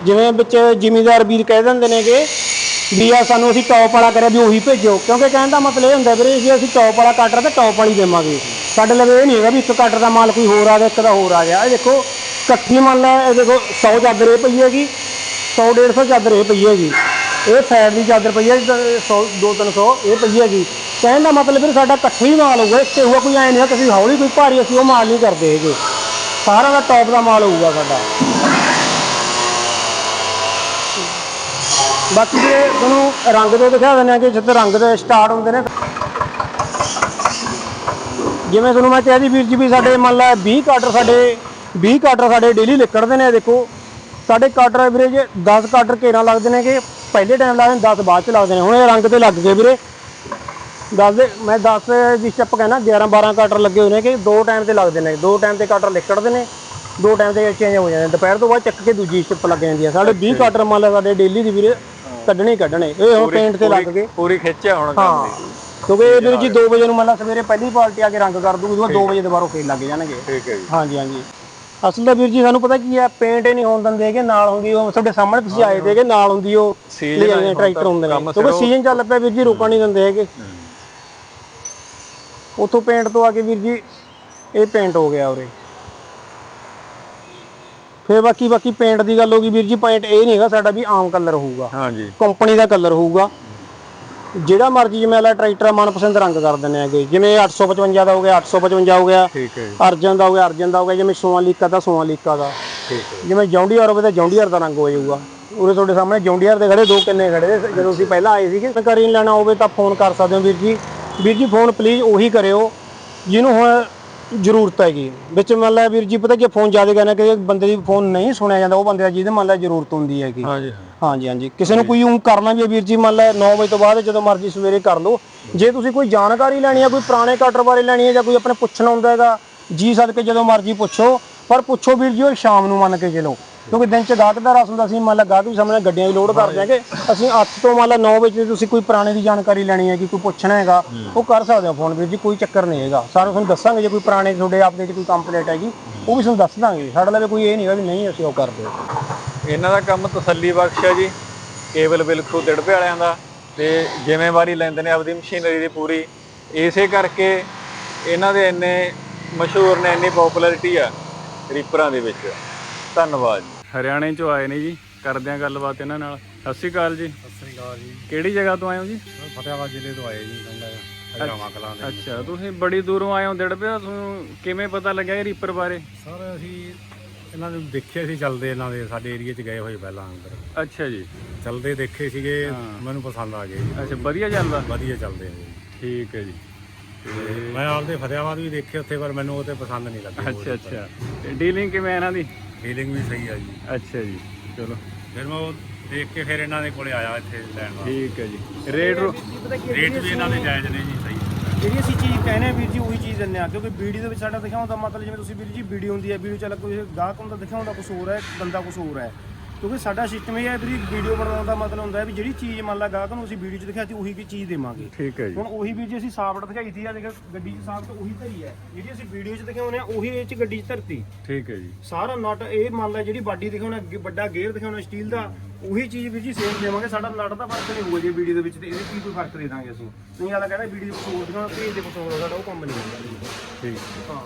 ਜਿਵੇਂ ਵਿੱਚ ਜ਼ਿਮੀਦਾਰ ਵੀਰ ਕਹਿ ਦਿੰਦੇ ਨੇਗੇ ਵੀ ਆ ਸਾਨੂੰ ਅਸੀਂ ਟੌਪ ਵਾਲਾ ਕਰਿਆ ਵੀ ਉਹੀ ਭੇਜੋ। ਕਿਉਂਕਿ ਕਹਿਣ ਦਾ ਮਤਲਬ ਇਹ ਹੁੰਦਾ ਵੀਰੇ, ਜੇ ਅਸੀਂ ਟੌਪ ਵਾਲਾ ਕੱਟ ਤਾਂ ਟੌਪ ਵਾਲੀ ਦੇਵਾਂਗੇ। ਸਾਡੇ ਲਵੇ ਇਹ ਨਹੀਂ ਹੈਗਾ ਵੀ ਇੱਕ ਕੱਟ ਦਾ ਮਾਲ ਕੋਈ ਹੋਰ ਆ ਗਿਆ, ਇੱਕ ਦਾ ਹੋਰ ਆ ਗਿਆ। ਇਹ ਦੇਖੋ ਇਕੱਠੀ ਮੰਨ ਲੈ, ਇਹ ਦੇਖੋ 100 ਚਾਦਰ ਇਹ ਪਈ ਹੈਗੀ 100 150 ਚਾਦਰ ਇਹ ਪਈ ਹੈਗੀ, ਇਹ ਫੈਟ ਦੀ ਚਾਦਰ ਪਈ ਹੈ 100 2 300 ਇਹ ਪਈ ਹੈਗੀ। ਕਹਿਣ ਦਾ ਮਤਲਬ ਵੀਰੇ ਸਾਡਾ ਇਕੱਠਾ ਹੀ ਮਾਲ ਹੋਊਗਾ ਇੱਥੇ ਹੋਊਗਾ ਕੋਈ ਐ ਨਹੀਂ ਹੈ ਕਿ ਹੌਲੀ ਕੋਈ ਭਾਰੀ ਅਸੀਂ ਉਹ ਮਾਲ ਨਹੀਂ ਕਰਦੇ ਹੈਗੇ। ਸਾਰਾ ਦਾ ਟੌਪ ਦਾ ਮਾਲ ਹੋਊਗਾ ਸਾਡਾ। ਬਾਕੀ ਜੇ ਤੁਹਾਨੂੰ ਰੰਗ ਦੇ ਦਿਖਾ ਦਿੰਦੇ ਆ ਕਿ ਜਿੱਥੇ ਰੰਗ ਦੇ ਸਟਾਰਟ ਹੁੰਦੇ ਨੇ। ਜਿਵੇਂ ਤੁਹਾਨੂੰ ਮੈਂ ਕਿਹਾ ਜੀ ਵੀਰ ਜੀ ਵੀ ਸਾਡੇ ਮੰਨ ਲਾ 20 ਕਾਟਰ ਸਾਡੇ 20 ਕਾਟਰ ਸਾਡੇ ਡੇਲੀ ਲਿਕੜਦੇ ਨੇ ਦੇਖੋ। ਸਾਡੇ ਕਾਟਰ ਵੀਰੇ ਜੇ 10 ਕਾਟਰ ਘੇਰਾਂ ਲੱਗਦੇ ਨੇ ਕਿ ਪਹਿਲੇ ਟਾਈਮ ਲੱਗਦੇ ਨੇ 10 ਬਾਅਦ ਚ ਲੱਗਦੇ ਨੇ ਹੁਣ ਇਹ ਰੰਗ ਤੇ ਲੱਗ ਗਏ ਵੀਰੇ। 10 ਦੇ ਮੈਂ 10 ਦੀ ਸਟੈਪ ਕਹਿਣਾ 11 12 ਕਾਟਰ ਲੱਗੇ ਹੋਏ ਨੇ ਕਿ ਦੋ ਟਾਈਮ ਤੇ ਲੱਗਦੇ ਨੇ। ਦੋ ਟਾਈਮ ਤੇ ਕਾਟਰ ਲਿਕੜਦੇ ਨੇ ਦੋ ਟਾਈਮ ਤੇ ਚੇਂਜ ਹੋ ਜਾਂਦੇ ਨੇ। ਦੁਪਹਿਰ ਤੋਂ ਬਾਅਦ ਚੱਕ ਕੇ ਦੂਜੀ ਸਟੈਪ ਲੱਗ ਜਾਂਦੀ ਆ। ਸਾਡੇ 20 ਕਾਟਰ ਮੰਨ ਲਾ ਸਾਡੇ ਡੇਲੀ ਦੀ ਵੀਰੇ ਕੱਢਣੇ ਹੀ ਕੱਢਣੇ। ਇਹ ਹੁਣ ਪੇਂਟ ਤੇ ਲੱਗ ਗਏ। ਪੂਰੀ ਖਿੱਚਿਆ ਹੁਣ ਕੰਮ ਹਾਂ ਦੀ। ਕਿਉਂਕਿ ਇਹ ਵੀਰ ਜੀ 2 ਵਜੇ ਨੂੰ ਮੰਨ ਲਾ ਸਵੇਰੇ ਪਹਿਲੀ ਪਾਰਟੀ ਆ ਕੇ ਰੰਗ ਕਰ ਦੂਗੀ ਉਹ 2 ਵਜੇ ਦੁਬਾਰਾ ਫੇਰ ਲੱਗ ਜਾਣਗੇ। ਠੀਕ ਹੈ ਜੀ। ਹਾਂਜੀ ਹਾਂਜੀ। ਅਸਲ ਦਾ ਵੀਰ ਜੀ ਸਾਨੂੰ ਪਤਾ ਕੀ ਹੈ ਪੇਂਟ ਹੀ ਨਹੀਂ ਹੋਣ ਦਿੰਦੇ ਹੈਗੇ ਨਾਲ ਹੁੰਦੀ ਉਹ ਤੁਹਾਡੇ ਸਾਹਮਣੇ ਤੁਸੀਂ ਆਏ ਤੇਗੇ ਨਾਲ ਹੁੰਦੀ ਉਹ ਲੈ ਆ ਹੁਣ ਟਰੈਕਟਰ ਹੁੰਦੇ ਨੇ। ਕਿਉਂਕਿ ਸੀਜ਼ਨ ਚੱਲ ਪਿਆ ਵੀਰ ਜੀ ਰੁਕਣ ਨਹੀਂ ਦਿੰਦੇ ਹੈਗੇ। ਉਥੋਂ ਪੇਂਟ ਤੋਂ ਆ ਕੇ ਵੀਰ ਜੀ ਇਹ ਪੇਂਟ ਹੋ ਗਿਆ ਉਰੇ। ਫੇਰ ਬਾਕੀ ਬਾਕੀ ਪੇਂਟ ਦੀ ਗੱਲ ਹੋ ਗਈ ਵੀਰ ਜੀ ਪੇਂਟ ਇਹ ਨਹੀਂ ਹੈਗਾ ਸਾਡਾ ਵੀ ਆਮ ਕਲਰ ਹੋਊਗਾ। ਹਾਂਜੀ। ਕੰਪਨੀ ਦਾ ਕਲਰ ਹੋਊਗਾ। ਜਿਹੜਾ ਮਰਜ਼ੀ ਜਿਵੇਂ ਵਾਲਾ ਟਰੈਕਟਰ ਮਨਪਸੰਦ ਰੰਗ ਕਰ ਦਿੰਦੇ ਹੈਗੇ। ਜਿਵੇਂ 855 ਦਾ ਹੋ ਗਿਆ 855 ਹੋ ਗਿਆ ਠੀਕ ਹੈ ਜੀ। ਅਰਜਨ ਦਾ ਹੋ ਗਿਆ ਅਰਜਨ ਦਾ ਹੋ ਗਿਆ ਜਿਵੇਂ ਸੋਨਾਲੀਕਾ ਦਾ ਸੋਨਾਲੀਕਾ ਦਾ। ਠੀਕ ਹੈ ਜਿਵੇਂ ਜੌਂਡੀਆਰ ਹੋਵੇ ਤਾਂ ਜੌਂਡੀਆਰ ਦਾ ਰੰਗ ਹੋ ਜਾਊਗਾ। ਉਰੇ ਤੁਹਾਡੇ ਸਾਹਮਣੇ ਜੌਂਡੀਆਰ ਦੇ ਖੜੇ ਦੋ ਕਿੰਨੇ ਖੜੇ ਜਦੋਂ ਅਸੀਂ ਪਹਿਲਾਂ ਆਏ ਸੀਗੇ ਕਰੀ ਲੈਣਾ ਹੋਵੇ ਤਾਂ ਫੋਨ ਕਰ ਸਕਦੇ ਹੋ ਵੀਰ ਜੀ। ਵੀਰ ਜੀ ਫੋਨ ਪਲੀਜ਼ ਉਹੀ ਕਰਿਓ। ਜਿਹਨੂੰ ਹੁਣ ਜ਼ਰੂਰਤ ਹੈਗੀ। ਵਿੱਚ ਮੰਨ ਲਿਆ ਵੀਰ ਜੀ ਪਤਾ ਕੀ ਫੋਨ ਜ਼ਿਆਦਾ ਕਰਨਾ ਕਿ ਬੰਦੇ ਦੀ ਫੋਨ ਨਹੀਂ ਸੁਣਿਆ ਜਾਂਦਾ ਉਹ ਬੰਦੇ ਦਾ ਜਿਹਦੇ ਮੰਨ ਲਿਆ ਜ਼ਰੂਰਤ ਹੁੰਦੀ ਹੈਗੀ। ਹਾਂਜੀ ਹਾਂਜੀ ਹਾਂਜੀ। ਕਿਸੇ ਨੂੰ ਕੋਈ ਉਹ ਕਰਨਾ ਵੀ ਹੈ ਵੀਰ ਜੀ ਮੰਨ ਲੈ 9 ਵਜੇ ਤੋਂ ਬਾਅਦ ਜਦੋਂ ਮਰਜ਼ੀ ਸਵੇਰੇ ਕਰ ਲਓ। ਜੇ ਤੁਸੀਂ ਕੋਈ ਜਾਣਕਾਰੀ ਲੈਣੀ ਹੈ ਕੋਈ ਪੁਰਾਣੇ ਕਟਰ ਬਾਰੇ ਲੈਣੀ ਹੈ ਜਾਂ ਕੋਈ ਆਪਣੇ ਪੁੱਛਣਾ ਹੁੰਦਾ ਹੈਗਾ ਜੀ ਸਦਕੇ ਜਦੋਂ ਮਰਜ਼ੀ ਪੁੱਛੋ ਪਰ ਪੁੱਛੋ ਵੀਰ ਜੀ ਉਹ ਸ਼ਾਮ ਨੂੰ ਮੰਨ ਕੇ ਚਲੋ। ਕਿਉਂਕਿ ਦਿਨ ਚ ਗਾਹਕ ਦਾ ਰਸ ਹੁੰਦਾ ਸੀ, ਮੰਨ ਲਾ ਗਾਹਕ ਵੀ ਸਾਹਮਣੇ ਗੱਡੀਆਂ ਵੀ ਲੋਡ ਕਰ ਦਿਆਂਗੇ ਅਸੀਂ 8 ਤੋਂ ਮੰਨ ਲਾ 9 ਵਜੇ ਤੁਸੀਂ ਕੋਈ ਪੁਰਾਣੇ ਦੀ ਜਾਣਕਾਰੀ ਲੈਣੀ ਹੈ ਕਿ ਕੋਈ ਪੁੱਛਣਾ ਹੈਗਾ, ਉਹ ਕਰ ਸਕਦੇ ਹੋ ਫੋਨ ਵੀਰ ਜੀ, ਕੋਈ ਚੱਕਰ ਨਹੀਂ ਹੈਗਾ। ਸਾਰਾ ਤੁਹਾਨੂੰ ਦੱਸਾਂਗੇ ਜੇ ਕੋਈ ਪੁਰਾਣੇ ਤੁਹਾਡੇ ਆਪਦੇ ਚ ਕੋਈ ਕੰਪਲੇਂਟ ਹੈਗੀ, ਉਹ ਵੀ ਤੁਹਾਨੂੰ ਦੱਸ ਦਾਂਗੇ। ਸਾਡੇ ਲਈ ਕੋਈ ਇਹ ਨਹੀਂ ਹੈਗਾ ਵੀ ਨਹੀਂ ਅਸੀਂ ਉਹ ਕਰਦੇ। ਇਹਨਾਂ ਦਾ ਕੰਮ ਤਸੱਲੀ ਬਖਸ਼ ਹੈ ਜੀ, ਕੇਬਲ ਬਿਲਕੁਲ ਦਿੜਪੇ ਵਾਲਿਆਂ ਦਾ, ਤੇ ਜ਼ਿੰਮੇਵਾਰੀ ਲੈਂਦੇ ਨੇ ਆਪਦੀ ਮਸ਼ੀਨਰੀ ਦੀ ਪੂਰੀ, ਇਸੇ ਕਰਕੇ ਇਹਨਾਂ ਦੇ ਇੰਨੇ ਮਸ਼ਹੂਰ ਨੇ, ਇੰਨੀ ਪਪੂਲੈਰਿਟੀ ਆ ਰੀਪਰਾਂ ਦੇ ਵਿੱਚ। ਧੰਨਵਾਦ ਹਰਿਆਣੇ ਚੋਂ ਆਏ ਨੇ ਜੀ। ਕਰਦੇ ਆ ਗੱਲਬਾਤ ਇਹਨਾਂ ਨਾਲ। ਸਤਿ ਸ਼੍ਰੀ ਅਕਾਲ ਜੀ। ਸਤਿ ਸ੍ਰੀ ਅਕਾਲ ਜੀ। ਕਿਹੜੀ ਜਗ੍ਹਾ ਤੋਂ ਆਏ ਹੋ ਜੀ? ਫਤਿਆਬਾਦ ਜ਼ਿਲ੍ਹੇ ਤੋਂ ਆਏ ਜੀ ਪਿੰਡ ਹਜਰਾਵਾ ਕਲਾਂ ਦੇ। ਅੱਛਾ ਤੁਸੀਂ ਬੜੀ ਦੂਰੋਂ ਆਏ ਹੋ ਦਿੜਪੇ ਤੁਹਾਨੂੰ ਕਿਵੇਂ ਪਤਾ ਲੱਗਿਆ ਇਹ ਰੀਪਰ ਬਾਰੇ? ਸਰ ਅਸੀਂ ਇਹਨਾਂ ਨੂੰ ਦੇਖਿਆ ਸੀ ਚੱਲਦੇ ਇਹਨਾਂ ਦੇ ਸਾਡੇ ਏਰੀਆ 'ਚ ਗਏ ਹੋਏ ਪਹਿਲਾਂ ਅੰਦਰ। ਅੱਛਾ ਜੀ। ਚੱਲਦੇ ਦੇਖੇ ਸੀਗੇ ਮੈਨੂੰ ਪਸੰਦ ਆ ਗਏ। ਜੀ ਅੱਛਾ ਵਧੀਆ ਚੱਲਦਾ? ਵਧੀਆ ਚੱਲਦੇ ਜੀ। ਠੀਕ ਹੈ ਜੀ। ਤੇ ਮੈਂ ਆਪਦੇ ਫਤਿਆਬਾਦ ਵੀ ਦੇਖੇ ਉੱਥੇ ਪਰ ਮੈਨੂੰ ਉਹ ਤੇ ਪਸੰਦ ਨਹੀਂ ਲੱਗੇ। ਅੱਛਾ ਅੱਛਾ। ਡੀਲਿੰਗ ਕਿਵੇਂ ਇਹਨਾਂ ਦੀ? ਫੀਲਿੰਗ ਵੀ ਸਹੀ ਆ ਜੀ। ਅੱਛਾ ਜੀ ਚਲੋ। ਫਿਰ ਮੈਂ ਉਹ ਦੇਖ ਕੇ ਫਿਰ ਇਹਨਾਂ ਦੇ ਕੋਲੇ ਆਇਆ ਇੱਥੇ ਲੈਣ ਵਾਸਤੇ। ਠੀਕ ਹੈ ਜੀ। ਰੇਟ ਰੂ- ਰੇਟ ਵੀ ਇਹਨਾਂ ਦੇ ਜਾਇਜ਼ ਨੇ ਜੀ ਸਹੀ। ਜਿਹੜੀ ਅਸੀਂ ਚੀਜ਼ ਕਹਿੰਦੇ ਵੀਰ ਜੀ ਉਹੀ ਚੀਜ਼ ਦਿੰਦੇ ਆ ਕਿਉਂਕਿ ਵੀਡੀਓ ਦੇ ਵਿੱਚ ਸਾਡਾ ਦਿਖਾਉਣ ਦਾ ਮਤਲਬ ਜਿਵੇਂ ਤੁਸੀਂ ਵੀਰ ਜੀ ਵੀਡੀਓ ਹੁੰਦੀ ਹੈ ਵੀਡੀਓ ਚੱਲ ਕੋਈ ਗਾਹਕ ਹੁੰਦਾ ਦਿਖਾਉਂਦਾ ਕੁਝ ਹੋਰ ਹੈ ਬੰਦਾ ਕੁਝ ਹੋਰ ਹੈ। ਕਿਉਂਕਿ ਸਾਡਾ ਸਿਸਟਮ ਇਹ ਹੈ ਵੀ ਵੀਡੀਓ ਬਣਾਉਣ ਦਾ ਮਤਲਬ ਹੁੰਦਾ ਹੈ ਵੀ ਜਿਹੜੀ ਚੀਜ਼ ਮੰਨ ਲਾ ਗਾਹਕ ਨੂੰ ਅਸੀਂ ਵੀਡੀਓ 'ਚ ਦਿਖਾਤੀ ਉਹੀ ਕੀ ਚੀਜ਼ ਦੇਵਾਂਗੇ। ਠੀਕ ਹੈ ਜੀ। ਹੁਣ ਉਹੀ ਵੀ ਜੇ ਅਸੀਂ ਸਾਫਟ ਦਿਖਾਈ ਤੀ ਆ ਦੇਖ ਗੱਡੀ 'ਚ ਸਾਫਟ ਉਹੀ ਧਰੀ ਹੈ। ਜਿਹੜੀ ਅਸੀਂ ਵੀਡੀਓ 'ਚ ਦਿਖਾਉਂਦੇ ਆ ਉਹੀ ਇਹ 'ਚ ਗੱਡੀ 'ਚ ਧਰਤੀ। ਠੀਕ ਹੈ ਜੀ। ਸਾਰਾ ਨਟ ਇਹ ਮੰਨ ਲਾ ਜਿਹੜੀ ਬਾਡੀ ਦਿਖਾਉਣਾ ਅੱਗੇ ਵੱਡਾ ਗੇਅਰ ਦਿਖਾਉਣਾ ਸਟੀਲ ਦਾ ਉਹੀ ਚੀਜ਼ ਵੀ ਜੀ ਸੇਮ ਦੇਵਾਂਗੇ। ਸਾਡਾ ਨਟ ਦਾ ਫ਼ਰਕ ਨਹੀਂ ਹੋਊਗਾ ਜੇ ਵੀਡੀਓ ਦੇ ਵਿੱਚ ਤੇ ਇਹਦੇ ਕੀ ਕੋਈ ਫ਼ਰਕ ਦੇ ਦਾਂਗੇ ਅਸੀਂ। ਨਹੀਂ ਆਦਾ ਕਹਿੰਦਾ ਵੀਡੀਓ ਵਿੱਚ ਹੋਰ ਦਿਖਾਉਣਾ ਭੇਜ ਦੇ ਆ, ਸਾਡਾ ਉਹ ਕੰਮ ਨਹੀਂ ਹੁੰਦਾ। ਠੀਕ ਹਾਂ।